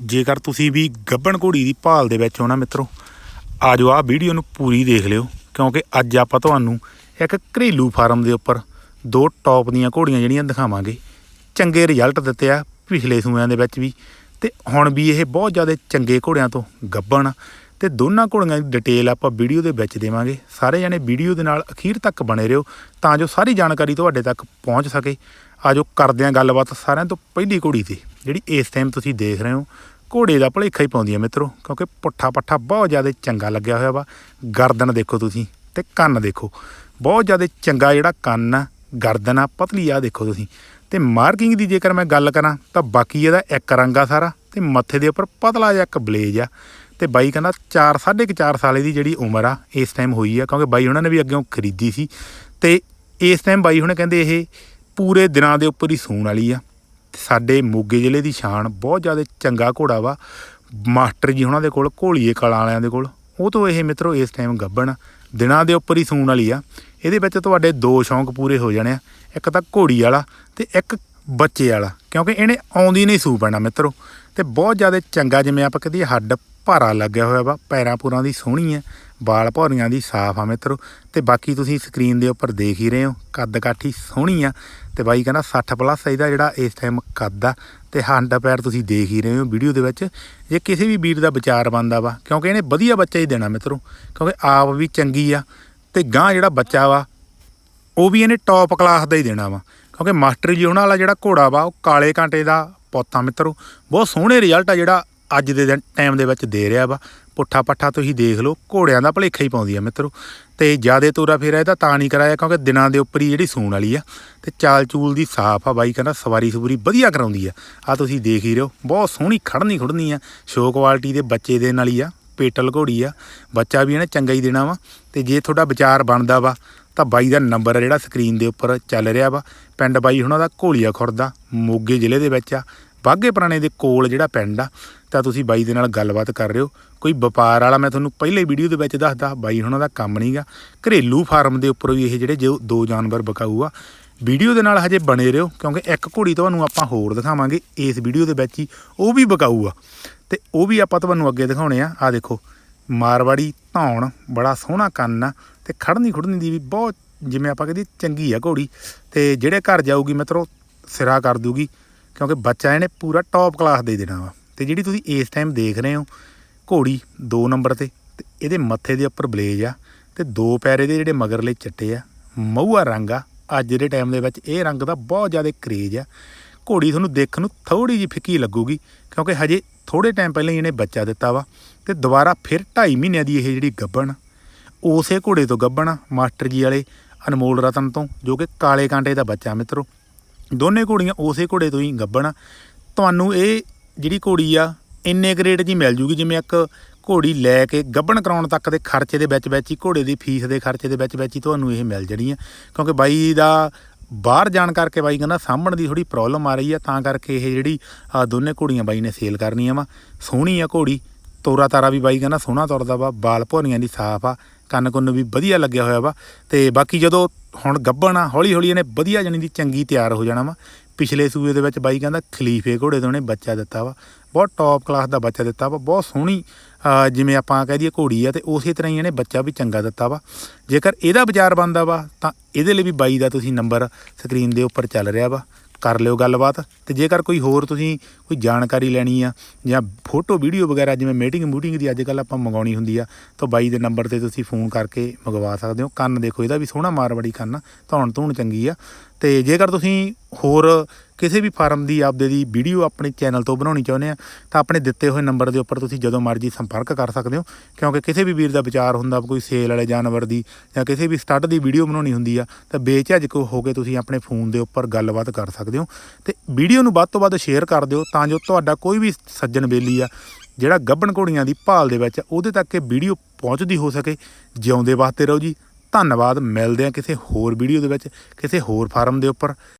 ਜੇਕਰ ਤੁਸੀਂ ਵੀ ਗੱਬਣ ਘੋੜੀ ਦੀ ਭਾਲ ਦੇ ਵਿੱਚ ਹੋ ਨਾ ਮਿੱਤਰੋ, ਆਜੋ ਆਹ ਵੀਡੀਓ ਨੂੰ ਪੂਰੀ ਦੇਖ ਲਿਓ, ਕਿਉਂਕਿ ਅੱਜ ਆਪਾਂ ਤੁਹਾਨੂੰ ਇੱਕ ਘਰੇਲੂ ਫਾਰਮ ਦੇ ਉੱਪਰ ਦੋ ਟੌਪ ਦੀਆਂ ਘੋੜੀਆਂ ਜਿਹੜੀਆਂ ਦਿਖਾਵਾਂਗੇ। ਚੰਗੇ ਰਿਜ਼ਲਟ ਦਿੱਤੇ ਆ ਪਿਛਲੇ ਸੂਆਂ ਦੇ ਵਿੱਚ ਵੀ, ਤੇ ਹੁਣ ਵੀ ਇਹ ਬਹੁਤ ਜ਼ਿਆਦਾ ਚੰਗੇ ਘੋੜਿਆਂ ਤੋਂ ਗੱਬਣ ਤੇ ਦੋਨਾਂ ਘੋੜੀਆਂ ਦੀ ਡਿਟੇਲ ਆਪਾਂ ਵੀਡੀਓ ਦੇ ਵਿੱਚ ਦੇਵਾਂਗੇ। ਸਾਰੇ ਜਣੇ ਵੀਡੀਓ ਦੇ ਨਾਲ ਅਖੀਰ ਤੱਕ ਬਣੇ ਰਹੋ, ਤਾਂ ਜੋ ਸਾਰੀ ਜਾਣਕਾਰੀ ਤੁਹਾਡੇ ਤੱਕ ਪਹੁੰਚ ਸਕੇ। ਆਜੋ ਕਰਦੇ ਹਾਂ ਗੱਲਬਾਤ ਸਾਰਿਆਂ ਤੋਂ ਪਹਿਲੀ ਘੋੜੀ ਤੇ। ਜਿਹੜੀ ਇਸ ਟਾਈਮ ਤੁਸੀਂ ਦੇਖ ਰਹੇ ਹੋ, ਘੋੜੇ ਦਾ ਭਲੇਖਾ ਹੀ ਪਾਉਂਦੀ ਹੈ ਮਿੱਤਰੋ, ਕਿਉਂਕਿ ਪੁੱਠਾ ਪੱਠਾ ਬਹੁਤ ਜ਼ਿਆਦਾ ਚੰਗਾ ਲੱਗਿਆ ਹੋਇਆ ਵਾ। ਗਰਦਨ ਦੇਖੋ ਤੁਸੀਂ ਤੇ ਕੰਨ ਦੇਖੋ। ਬਹੁਤ ਜ਼ਿਆਦਾ ਚੰਗਾ ਜਿਹੜਾ ਕੰਨ ਆ, ਗਰਦਨ ਆ, ਪਤਲੀ ਆ ਦੇਖੋ ਤੁਸੀਂ। ਤੇ ਮਾਰਕਿੰਗ ਦੀ ਜੇਕਰ ਮੈਂ ਗੱਲ ਕਰਾਂ, ਤਾਂ ਬਾਕੀ ਇਹਦਾ ਇੱਕ ਰੰਗ ਆ ਸਾਰਾ ਤੇ ਮੱਥੇ ਦੇ ਉੱਪਰ ਪਤਲਾ ਜਿਹਾ ਇੱਕ ਬਲੇਜ ਆ। ਤੇ ਬਾਈ ਕਹਿੰਦਾ 4 ਸਾਢੇ 4 ਸਾਲੇ ਦੀ ਜਿਹੜੀ ਉਮਰ ਆ, ਇਸ ਟਾਈਮ ਹੋਈ ਆ, ਕਿਉਂਕਿ ਬਾਈ ਉਹਨਾਂ ਨੇ ਵੀ ਅੱਗੇੋਂ ਖਰੀਦੀ ਸੀ। ਤੇ ਇਸ ਟਾਈਮ ਬਾਈ ਹੁਣੇ ਕਹਿੰਦੇ ਇਹ ਪੂਰੇ ਦਿਨਾਂ ਦੇ ਉੱਪਰ ਹੀ ਸੂਣ ਵਾਲੀ ਆ। ਸਾਡੇ ਮੋਗੇ ਜ਼ਿਲ੍ਹੇ ਦੀ ਸ਼ਾਨ ਬਹੁਤ ਜ਼ਿਆਦਾ ਚੰਗਾ ਘੋੜਾ ਵਾ। ਮਾਸਟਰ ਜੀ ਉਹਨਾਂ ਦੇ ਕੋਲ, ਘੋਲੀਏ ਕਲਾਂ ਵਾਲਿਆਂ ਦੇ ਕੋਲ। ਉਹ ਤੋਂ ਇਹ ਮਿੱਤਰੋ ਇਸ ਟਾਈਮ ਗੱਬਣ ਦਿਨਾਂ ਦੇ ਉੱਪਰ ਹੀ ਸੂਣ ਵਾਲੀ ਆ। ਇਹਦੇ ਵਿੱਚ ਤੁਹਾਡੇ ਦੋ ਸ਼ੌਂਕ ਪੂਰੇ ਹੋ ਜਾਣੇ ਆ। ਇੱਕ ਤਾਂ ਘੋੜੀ ਵਾਲਾ ਤੇ ਇੱਕ ਬੱਚੇ ਵਾਲਾ, ਕਿਉਂਕਿ ਇਹਨੇ ਆਉਂਦੀ ਨਹੀਂ ਸੂ ਪੈਣਾ ਮਿੱਤਰੋ। ਤੇ ਬਹੁਤ ਜ਼ਿਆਦਾ ਚੰਗਾ ਜਿਵੇਂ ਆਪਾਂ ਕਹਦੇ ਹੱਡ ਭਾਰਾ ਲੱਗਿਆ ਹੋਇਆ ਵਾ, ਪੈਰਾਂ ਪੂਰਾਂ ਦੀ ਸੋਹਣੀ ਹੈ ਵਾਲ ਭੌਰੀਆਂ ਦੀ ਸਾਫ਼ ਆ ਮਿੱਤਰੋ। ਤੇ ਬਾਕੀ ਤੁਸੀਂ ਸਕਰੀਨ ਦੇ ਉੱਪਰ ਦੇਖ ਹੀ ਰਹੇ ਹੋ, ਕੱਦ ਕਾਠੀ ਸੋਹਣੀ ਆ। ਤੇ ਬਾਈ ਕਹਿੰਦਾ 60 ਪਲੱਸ ਇਹਦਾ ਜਿਹੜਾ ਇਸ ਟਾਈਮ ਕੱਦ ਆ, ਤੇ ਹੰਡਾ ਪੈਰ ਤੁਸੀਂ ਦੇਖ ਹੀ ਰਹੇ ਹੋ ਵੀਡੀਓ ਦੇ ਵਿੱਚ। ਜੇ ਕਿਸੇ ਵੀ ਵੀਰ ਦਾ ਵਿਚਾਰ ਬੰਦਾ ਵਾ, ਕਿਉਂਕਿ ਇਹਨੇ ਵਧੀਆ ਬੱਚਾ ਹੀ ਦੇਣਾ ਮਿੱਤਰੋ, ਕਿਉਂਕਿ ਆਪ ਵੀ ਚੰਗੀ ਆ, ਤੇ ਗਾਂ ਜਿਹੜਾ ਬੱਚਾ ਵਾ, ਉਹ ਵੀ ਇਹਨੇ ਟੌਪ ਕਲਾਸ ਦਾ ਹੀ ਦੇਣਾ ਵਾ। ਕਿਉਂਕਿ ਮਾਸਟਰ ਜੀ ਉਹਨਾਂ ਵਾਲਾ ਜਿਹੜਾ ਘੋੜਾ ਵਾ, ਉਹ ਕਾਲੇ ਕਾਂਟੇ ਦਾ ਪੋਤਾ ਮਿੱਤਰੋ ਬਹੁਤ ਸੋਹਣੇ ਰਿਜ਼ਲਟ ਆ ਜਿਹੜਾ ਅੱਜ ਦੇ ਦਿਨ ਟਾਈਮ ਦੇ ਵਿੱਚ ਦੇ ਰਿਹਾ ਵਾ। ਪੁੱਠਾ ਪੱਠਾ ਤੁਸੀਂ ਦੇਖ ਲਓ, ਘੋੜਿਆਂ ਦਾ ਭਲੇਖਾ ਹੀ ਪਾਉਂਦੀ ਆ ਮਿੱਤਰੋ ਤੇ ਜਿਆਦੇ ਤੋਰਾ ਫੇਰਾ ਇਹਦਾ ਤਾਂ ਨਹੀਂ ਕਰਾਇਆ, ਕਿਉਂਕਿ ਦਿਨਾਂ ਦੇ ਉੱਪਰ ਹੀ ਜਿਹੜੀ ਸੂਣ ਵਾਲੀ ਆ। ਤੇ ਚਾਲ ਚੂਲ ਦੀ ਸਾਫ਼ ਆ ਬਾਈ, ਕਹਿੰਦਾ ਸਵਾਰੀ ਸਵੂਰੀ ਵਧੀਆ ਕਰਾਉਂਦੀ ਆ। ਆ ਤੁਸੀਂ ਦੇਖ ਹੀ ਰਹੋ ਬਹੁਤ ਸੋਹਣੀ ਖੜਨੀ ਖੁੜਨੀ ਆ। ਸ਼ੋ ਕੁਆਲਿਟੀ ਦੇ ਬੱਚੇ ਦੇ ਨਾਲ ਹੀ ਆ, ਪੇਟਲ ਘੋੜੀ ਆ। ਬੱਚਾ ਵੀ ਇਹਨੇ ਚੰਗਾ ਹੀ ਦੇਣਾ ਵਾ। ਤੇ ਜੇ ਤੁਹਾਡਾ ਵਿਚਾਰ ਬਣਦਾ ਵਾ ਤਾਂ ਬਾਈ ਦਾ ਨੰਬਰ ਆ ਜਿਹੜਾ ਸਕਰੀਨ ਦੇ ਉੱਪਰ ਚੱਲ ਰਿਹਾ ਵਾ। ਪਿੰਡ ਬਾਈ ਹੁਣਾਂ ਦਾ ਘੋਲੀਆ ਖੁਰਦਾ ਮੋਗੇ ਜ਼ਿਲ੍ਹੇ ਦੇ ਵਿੱਚ ਆ। ਬਾਗੇ ਪੁਰਾਣੇ ਦੇ ਕੋਲ ਜਿਹੜਾ ਪਿੰਡ ਆ, ਤਾਂ ਤੁਸੀਂ ਬਾਈ ਦੇ ਨਾਲ ਗੱਲਬਾਤ ਕਰ ਰਹੇ ਹੋ। ਕੋਈ ਵਪਾਰ ਵਾਲਾ ਮੈਂ ਤੁਹਾਨੂੰ ਪਹਿਲੇ ਵੀਡੀਓ ਦੇ ਵਿੱਚ ਦੱਸਦਾ, ਬਾਈ ਹੁਣਾਂ ਦਾ ਕੰਮ ਨਹੀਂਗਾ ਘਰੇਲੂ ਫਾਰਮ ਦੇ ਉੱਪਰ ਵੀ ਇਹ ਜਿਹੜੇ ਜੋ ਦੋ ਜਾਨਵਰ ਬਕਾਊ ਆ। ਵੀਡੀਓ ਦੇ ਨਾਲ ਹਜੇ ਬਣੇ ਰਹੋ, ਕਿਉਂਕਿ ਇੱਕ ਘੋੜੀ ਤੁਹਾਨੂੰ ਆਪਾਂ ਹੋਰ ਦਿਖਾਵਾਂਗੇ। ਇਸ ਵੀਡੀਓ ਦੇ ਵਿੱਚ ਹੀ ਉਹ ਵੀ ਬਕਾਊ ਆ। ਤੇ ਉਹ ਵੀ ਆਪਾਂ ਤੁਹਾਨੂੰ ਅੱਗੇ ਦਿਖਾਉਣੇ ਆ। ਆ ਦੇਖੋ, ਮਾਰਵਾੜੀ ਧੌਣ, ਬੜਾ ਸੋਹਣਾ ਕੰਨ ਆ। ਤੇ ਖੜਨੀ ਖੁੜਨੀ ਦੀ ਵੀ ਬਹੁਤ ਜਿਵੇਂ ਆਪਾਂ ਕਹਿੰਦੇ ਚੰਗੀ ਆ ਘੋੜੀ ਤੇ ਜਿਹੜੇ ਘਰ ਜਾਊਗੀ ਮਿੱਤਰੋ, ਸਿਰਾ ਕਰ ਦੂਗੀ ਕਿਉਂਕਿ ਬੱਚਾ ਇਹਨੇ ਪੂਰਾ ਟੌਪ ਕਲਾਸ ਦੇ ਦੇਣਾ ਵਾ। ਤੇ ਜਿਹੜੀ ਤੁਸੀਂ ਇਸ ਟਾਈਮ ਦੇਖ ਰਹੇ ਹੋ ਘੋੜੀ 2 ਨੰਬਰ ਤੇ ਤੇ ਇਹਦੇ ਮੱਥੇ ਦੇ ਉੱਪਰ ਬਲੇਜ ਆ, ਤੇ ਦੋ ਪੈਰੇ ਦੇ ਜਿਹੜੇ ਮਗਰਲੇ ਚੱਟੇ ਆ, ਮਹੂਆ ਰੰਗ ਆ। ਅੱਜ ਦੇ ਟਾਈਮ ਦੇ ਵਿੱਚ ਇਹ ਰੰਗ ਦਾ ਬਹੁਤ ਜ਼ਿਆਦਾ ਕਰੇਜ ਆ। ਘੋੜੀ ਤੁਹਾਨੂੰ ਦੇਖਣ ਨੂੰ ਥੋੜੀ ਜਿਹੀ ਫਿੱਕੀ ਲੱਗੂਗੀ, ਕਿਉਂਕਿ ਹਜੇ ਥੋੜੇ ਟਾਈਮ ਪਹਿਲਾਂ ਹੀ ਇਹਨੇ ਬੱਚਾ ਦਿੱਤਾ ਵਾ, ਤੇ ਦੁਬਾਰਾ ਫਿਰ 2.5 ਮਹੀਨਿਆਂ ਦੀ ਇਹ ਜਿਹੜੀ ਗੱਭਣ ਉਸੇ ਘੋੜੇ ਤੋਂ ਗੱਭਣ ਆ, ਮਾਸਟਰ ਜੀ ਵਾਲੇ ਅਨਮੋਲ ਰਤਨ ਤੋਂ ਜੋ ਕਿ ਕਾਲੇ ਕਾਂਟੇ ਦਾ ਬੱਚਾ ਮਿੱਤਰੋ। ਦੋਨੇ ਘੋੜੀਆਂ ਉਸੇ ਘੋੜੇ ਤੋਂ ਹੀ ਗੱਭਣ। ਆ। ਤੁਹਾਨੂੰ ਇਹ ਜਿਹੜੀ ਘੋੜੀ ਆ ਇੰਨੇ ਗ੍ਰੇਡ ਜੀ ਮਿਲ ਜੂਗੀ ਜਿਵੇਂ ਇੱਕ ਘੋੜੀ ਲੈ ਕੇ ਗੱਭਣ ਕਰਾਉਣ ਤੱਕ ਦੇ ਖਰਚੇ ਦੇ ਵਿੱਚ ਵਿੱਚ ਹੀ ਘੋੜੇ ਦੀ ਫੀਸ ਦੇ ਖਰਚੇ ਦੇ ਵਿੱਚ ਵਿੱਚ ਹੀ ਤੁਹਾਨੂੰ ਇਹ ਮਿਲ ਜਣੀ ਆ। ਕਿਉਂਕਿ ਬਾਈ ਦਾ ਬਾਹਰ ਜਾਣ ਕਰਕੇ ਬਾਈ ਕਹਿੰਦਾ ਸਾਂਭਣ ਦੀ ਥੋੜੀ ਪ੍ਰੋਬਲਮ ਆ ਰਹੀ ਆ ਤਾਂ ਕਰਕੇ ਇਹ ਜਿਹੜੀ ਦੋਨੇ ਘੋੜੀਆਂ ਬਾਈ ਨੇ ਸੇਲ ਕਰਨੀਆਂ ਵਾ। ਸੋਹਣੀ ਆ ਘੋੜੀ ਤੋਰਾ ਤਾਰਾ ਵੀ ਬਾਈ ਕਹਿੰਦਾ ਸੋਹਣਾ ਤੁਰਦਾ ਵਾ ਬਾਲ ਭੋਰੀਆਂ ਦੀ ਸਾਫ਼ ਆ। ਕੰਨ ਕੁੰਨ ਵੀ ਵਧੀਆ ਲੱਗਿਆ ਹੋਇਆ ਵਾ ਤੇ ਬਾਕੀ ਜਦੋਂ ਹੁਣ ਗੱਭਣ ਆ ਹੌਲੀ ਹੌਲੀ ਇਹਨੇ ਵਧੀਆ ਜਣੀ ਦੀ ਚੰਗੀ ਤਿਆਰ ਹੋ ਜਾਣਾ ਵਾ। ਪਿਛਲੇ ਸੂਏ ਦੇ ਵਿੱਚ ਬਾਈ ਕਹਿੰਦਾ ਖਲੀਫੇ ਘੋੜੇ ਤੋਂ ਇਹਨੇ ਬੱਚਾ ਦਿੱਤਾ ਵਾ। ਬਹੁਤ ਟੌਪ ਕਲਾਸ ਦਾ ਬੱਚਾ ਦਿੱਤਾ ਵਾ, ਬਹੁਤ ਸੋਹਣੀ ਜਿਵੇਂ ਆਪਾਂ ਕਹਿ ਦਈਏ ਘੋੜੀ ਆ ਤੇ ਉਸੇ ਤਰ੍ਹਾਂ ਹੀ ਇਹਨੇ ਬੱਚਾ ਵੀ ਚੰਗਾ ਦਿੱਤਾ ਵਾ। ਜੇਕਰ ਇਹਦਾ ਵਿਚਾਰ ਬਣਦਾ ਵਾ ਤਾਂ ਇਹਦੇ ਲਈ ਵੀ ਬਾਈ ਦਾ ਤੁਸੀਂ ਨੰਬਰ ਸਕਰੀਨ ਦੇ ਉੱਪਰ ਚੱਲ ਰਿਹਾ ਵਾ। ਕਰ ਲਿਓ ਗੱਲਬਾਤ। ਤੇ ਜੇਕਰ ਕੋਈ ਹੋਰ ਤੁਸੀਂ ਕੋਈ ਜਾਣਕਾਰੀ ਲੈਣੀ ਆ ਜਾਂ ਫੋਟੋ ਵੀਡੀਓ ਵਗੈਰਾ ਜਿਵੇਂ ਮੀਟਿੰਗ ਮੂਟਿੰਗ ਦੀ ਅੱਜ ਕੱਲ ਆਪਾਂ ਮੰਗਾਉਣੀ ਹੁੰਦੀ ਆ ਤਾਂ ਬਾਈ ਦੇ ਨੰਬਰ ਤੇ ਤੁਸੀਂ ਫੋਨ ਕਰਕੇ ਮੰਗਵਾ ਸਕਦੇ ਹੋ। ਕੰਨ ਦੇਖੋ ਇਹਦਾ ਵੀ ਸੋਹਣਾ ਮਾਰਵਾੜੀ ਕੰਨ ਆ, ਧੌਣ ਧੂਣ ਚੰਗੀ ਆ। ਤੇ ਜੇਕਰ ਤੁਸੀਂ ਹੋਰ ਕਿਸੇ ਵੀ ਫਾਰਮ ਦੀ ਆਪਦੇ ਦੀ ਵੀਡੀਓ ਆਪਣੇ ਚੈਨਲ ਤੋਂ ਬਣਾਉਣੀ ਚਾਹੁੰਦੇ ਆ, ਤਾਂ ਆਪਣੇ ਦਿੱਤੇ ਹੋਏ ਨੰਬਰ ਦੇ ਉੱਪਰ ਤੁਸੀਂ ਜਦੋਂ ਮਰਜ਼ੀ ਸੰਪਰਕ ਕਰ ਸਕਦੇ ਹੋ। ਕਿਉਂਕਿ ਕਿਸੇ ਵੀ ਵੀਰ ਦਾ ਵਿਚਾਰ ਹੁੰਦਾ, ਕੋਈ ਸੇਲ ਵਾਲੇ ਜਾਨਵਰ ਦੀ ਜਾਂ ਕਿਸੇ ਵੀ ਸਟੱਡ ਦੀ ਵੀਡੀਓ ਬਣਾਉਣੀ ਹੁੰਦੀ ਆ, ਤਾਂ ਬੇਝਿਜਕ ਹੋ ਕੇ ਤੁਸੀਂ ਆਪਣੇ ਫੋਨ ਦੇ ਉੱਪਰ ਗੱਲਬਾਤ ਕਰ ਸਕਦੇ ਹੋ। ਤੇ ਵੀਡੀਓ ਨੂੰ ਵੱਧ ਤੋਂ ਵੱਧ ਸ਼ੇਅਰ ਕਰ ਦਿਓ, ਤਾਂ ਜੋ ਤੁਹਾਡਾ ਕੋਈ ਵੀ ਸੱਜਣ ਬੇਲੀ ਆ, ਜਿਹੜਾ ਗੱਭਣ ਘੋੜੀਆਂ ਦੀ ਭਾਲ ਦੇ ਵਿੱਚ ਉਹਦੇ ਤੱਕ ਇਹ ਵੀਡੀਓ ਪਹੁੰਚਦੀ ਹੋ ਸਕੇ। ਜਿਉਂਦੇ ਵਾਸਤੇ ਰਹੋ ਜੀ, ਧੰਨਵਾਦ, ਮਿਲਦੇ ਆ ਕਿਸੇ ਹੋਰ ਵੀਡੀਓ ਦੇ ਵਿੱਚ, ਕਿਸੇ ਹੋਰ ਫਾਰਮ ਦੇ ਉੱਪਰ।